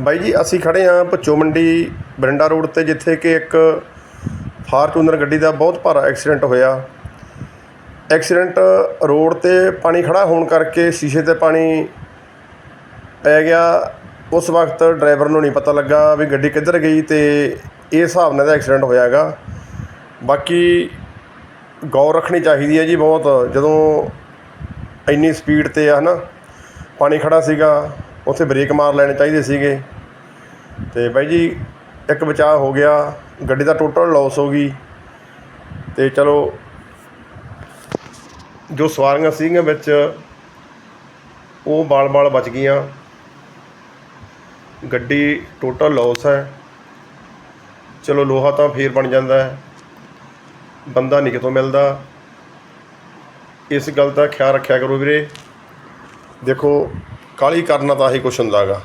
ਬਾਈ ਜੀ, ਅਸੀਂ ਖੜੇ ਆਂ ਭੱਚੋ ਮੰਡੀ ਬਰਿੰਡਾ ਰੋਡ ਤੇ, ਜਿੱਥੇ ਕਿ ਇੱਕ ਫਾਰਚੂਨਰ ਗੱਡੀ ਦਾ ਬਹੁਤ ਭਾਰਾ ਐਕਸੀਡੈਂਟ ਹੋਇਆ। ਐਕਸੀਡੈਂਟ ਰੋਡ ਤੇ ਪਾਣੀ ਖੜਾ ਹੋਣ ਕਰਕੇ ਸ਼ੀਸ਼ੇ ਤੇ ਪਾਣੀ ਪੈ ਗਿਆ। ਉਸ ਵਕਤ ਡਰਾਈਵਰ ਨੂੰ ਨਹੀਂ ਪਤਾ ਲੱਗਾ ਵੀ ਗੱਡੀ ਕਿੱਧਰ ਗਈ ਤੇ ਇਹ ਹਿਸਾਬ ਨਾਲ ਦਾ ਐਕਸੀਡੈਂਟ ਹੋਇਆ ਹੈਗਾ। ਬਾਕੀ ਗੌਰ ਰੱਖਣੀ ਚਾਹੀਦੀ ਹੈ ਜੀ ਬਹੁਤ, ਜਦੋਂ ਇੰਨੀ ਸਪੀਡ ਤੇ ਆ ਹਨਾ, ਪਾਣੀ ਖੜਾ ਸੀਗਾ। ਉੱਥੇ ਬ੍ਰੇਕ ਮਾਰ ਲੈਣੇ ਚਾਹੀਦੇ ਸੀਗੇ। ਅਤੇ ਬਾਈ ਜੀ, ਇੱਕ ਬਚਾਅ ਹੋ ਗਿਆ। ਗੱਡੀ ਦਾ ਟੋਟਲ ਲੋਸ ਹੋ ਗਈ। ਅਤੇ ਚਲੋ, ਜੋ ਸਵਾਰੀਆਂ ਸੀਗੀਆਂ ਵਿੱਚ, ਉਹ ਬਾਲ-ਬਾਲ ਬਚ ਗਈਆਂ। ਗੱਡੀ ਟੋਟਲ ਲੋਸ ਹੈ। ਚਲੋ, ਲੋਹਾ ਤਾਂ ਫੇਰ ਬਣ ਜਾਂਦਾ ਹੈ। ਬੰਦਾ ਨਹੀਂ ਕਿਤੋਂ ਮਿਲਦਾ। ਇਸ ਗੱਲ ਦਾ ਖਿਆਲ ਰੱਖਿਆ ਕਰੋ ਵੀਰੇ। ਦੇਖੋ ਕਾਲੀ ਕਰਨਾ ਤਾਂ ਆਹੀ ਕੁਛ ਹੁੰਦਾ ਗਾ